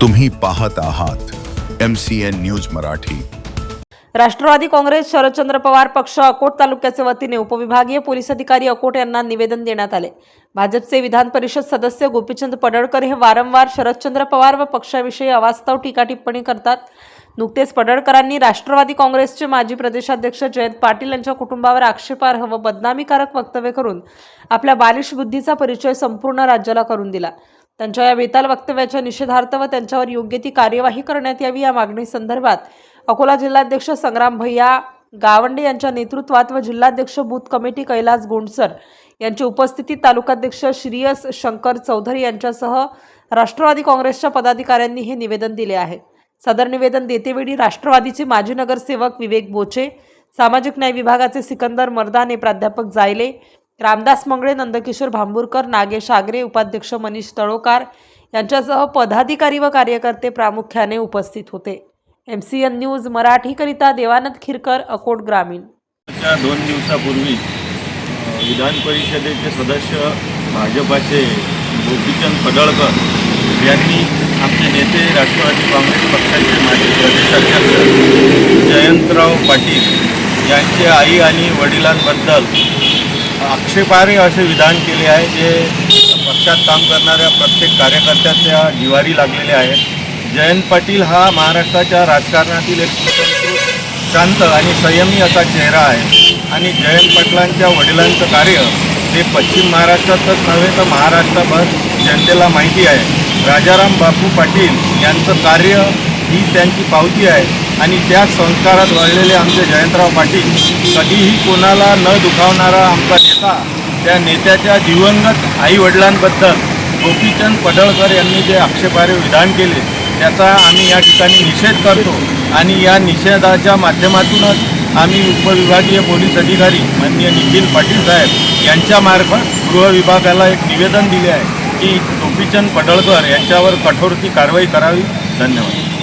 तुम्ही पाहत आहात M C N news Marathi. Rashtravadi Congress Sharadchandra Pawar पक्ष अकोट तालुक्याच्या वतीने उपविभागीय पोलीस अधिकारी अकोट यांना निवेदन देण्यात आले. भाजपचे विधान परिषद सदस्य गोपीचंद पडळकर हे वारंवार शरदचंद्र पवार व पक्षाविषयी अवास्तव टीका टिप्पणी करतात. नुकतेच पडळकरांनी राष्ट्रवादी काँग्रेसचे माजी प्रदेशाध्यक्ष जयंत पाटील यांच्या कुटुंबावर आक्षेपार्ह व बदनामीकारक वक्तव्य करून आपल्या बालिश बुद्धीचा परिचय संपूर्ण राज्याला करून दिला. त्यांच्या या बेताल वक्तव्याच्या निषेधार्थ व त्यांच्यावर योग्य ती कार्यवाही करण्यात यावी या मागणी संदर्भात अकोला जिल्हाध्यक्ष संग्राम भैया गावंडे यांच्या नेतृत्वात व जिल्हाध्यक्ष बूथ कमिटी कैलास गोंडसर यांची उपस्थितीत तालुकाध्यक्ष श्रीयस शंकर चौधरी यांच्यासह राष्ट्रवादी काँग्रेसच्या पदाधिकाऱ्यांनी हे निवेदन दिले आहे. सदर निवेदन देतेवेळी राष्ट्रवादीचे माजी नगरसेवक विवेक बोचे सामाजिक न्याय विभागाचे सिकंदर मर्दाने प्राध्यापक जायले रामदास मंगळे नंदकिशोर भांबूरकर नागेश आगरे उपाध्यक्ष मनीष तळोकार यांच्यासह पदाधिकारी व कार्यकर्ते प्रामुख्याने उपस्थित होते. एम सी एन न्यूज मराठीकरिता देवानंद खिरकर अकोट ग्रामीण. दोन दिवसापूर्वी विधान परिषदेचे सदस्य भाजपाचे गोपीचंद पडळकर यांनी आमचे नेते राष्ट्रवादी काँग्रेस पक्षाचे माजी प्रदेशाध्यक्ष जयंतराव पाटील यांचे आई आणि वडिलांबद्दल आक्षेपार्ह असे विधान केले आहे जे पक्षात काम करणाऱ्या प्रत्येक कार्यकर्त्याच्या जिवारी लागलेले आहेत जयंत पाटील हा महाराष्ट्राच्या राजकारणातील एक शांत आणि संयमी असा चेहरा आहे. आणि जयंत पाटलांच्या वडिलांचं कार्य हे पश्चिम महाराष्ट्रातच नव्हे तर महाराष्ट्रभर जनतेला माहिती आहे. राजाराम बापू पाटील यांचं कार्य ही त्यांची पावती आहे. आणि त्याच संस्कारात वाढलेले आमचे जयंतराव पाटील कधीही कोणाला न दुखावणारा आमचा नेता त्या नेत्याच्या दिवंगत आईवडिलांबद्दल गोपीचंद पडळकर यांनी जे आक्षेपार्ह विधान केले त्याचा आम्ही या ठिकाणी निषेध करतो. आणि या निषेधाच्या माध्यमातूनच आम्ही उपविभागीय पोलीस अधिकारी माननीय निखिल पाटील साहेब यांच्यामार्फत गृह विभागाला एक निवेदन दिले आहे की गोपीचंद पडळकर यांच्यावर कठोर ती कारवाई करावी. धन्यवाद.